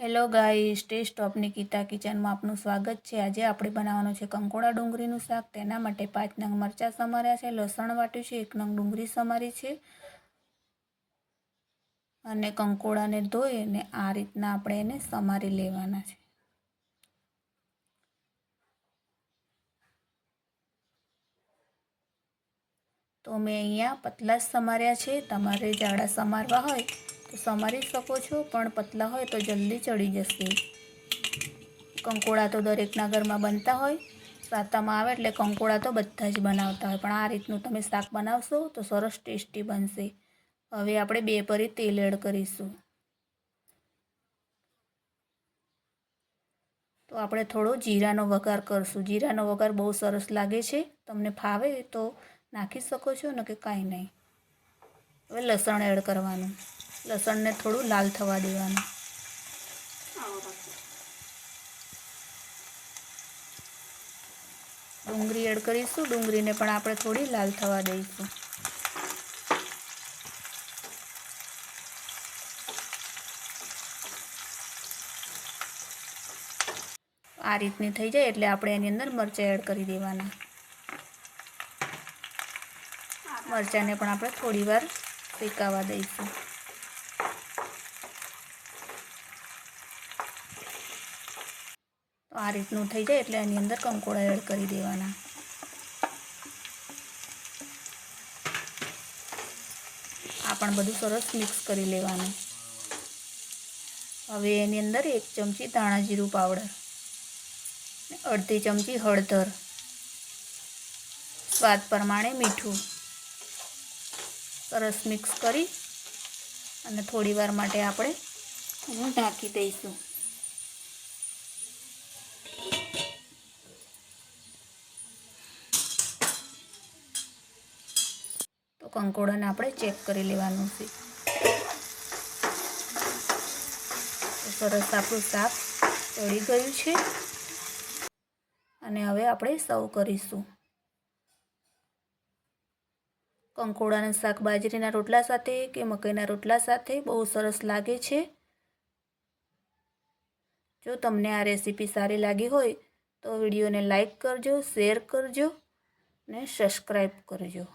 Hello guys taste of Nikita કિચનમાં આપનું સ્વાગત છે. આજે આપણે બનાવવાનું છે કંકોડા ડુંગળીનું શાક. તેના માટે પાંચ નંગ મરચાં સમાર્યા છે, લસણ વાટ્યું છે, એક નંગ ડુંગળી સમારી છે અને કંકોડાને ધોઈ અને આ રીતના આપણે એને સમારી લેવાના છે. તો મેં અહીંયા પતલા જ સમાર્યા છે. તમારે જાડા સમારવા હોય સમારી શકો છો, પણ પતલા હોય તો જલ્દી ચડી જશે. કંકોડા તો દરેકના ઘરમાં બનતા હોય. સાતામાં આવે એટલે કંકોડા તો બધા જ બનાવતા હોય. પણ આ રીતનું તમે શાક બનાવશો તો સરસ ટેસ્ટી બનશે. હવે આપણે બે પરી તેલ એડ કરીશું. તો આપણે થોડો જીરાનો વઘાર કરશું. જીરાનો વઘાર બહુ સરસ લાગે છે. તમને ફાવે તો નાખી શકો છો ને કે કાંઈ નહીં. હવે લસણ એડ કરવાનું. લસણને થોડું લાલ થવા દેવાનું. ડુંગળી એડ કરીશું. ડુંગળીને પણ આપણે થોડી લાલ થવા દઈશું. આ રીતની થઈ જાય એટલે આપણે એની અંદર મરચાં એડ કરી દેવાના. મરચાંને પણ આપણે થોડી વાર શેકાવા દઈશું. આ રીતનું થઈ જાય એટલે એની અંદર કંકોડા એડ કરી દેવાના. આ પણ બધું સરસ મિક્સ કરી લેવાનું. હવે એની અંદર એક ચમચી ધાણા જીરું પાવડર અડધી ચમચી હળદર, સ્વાદ પ્રમાણે મીઠું. સરસ મિક્સ કરી અને થોડી વાર માટે આપણે ઢાંકી દઈશું. કંકોડાને આપણે ચેક કરી લેવાનું છે. સરસ આપણું શાક તળી ગયું છે. અને હવે આપણે સર્વ કરીશું. કંકોડાનું શાક બાજરીના રોટલા સાથે કે મકાઈના રોટલા સાથે બહુ સરસ લાગે છે. જો તમને આ રેસીપી સારી લાગી હોય તો વિડીયોને લાઈક કરજો, શેર કરજો ને સબસ્ક્રાઈબ કરજો.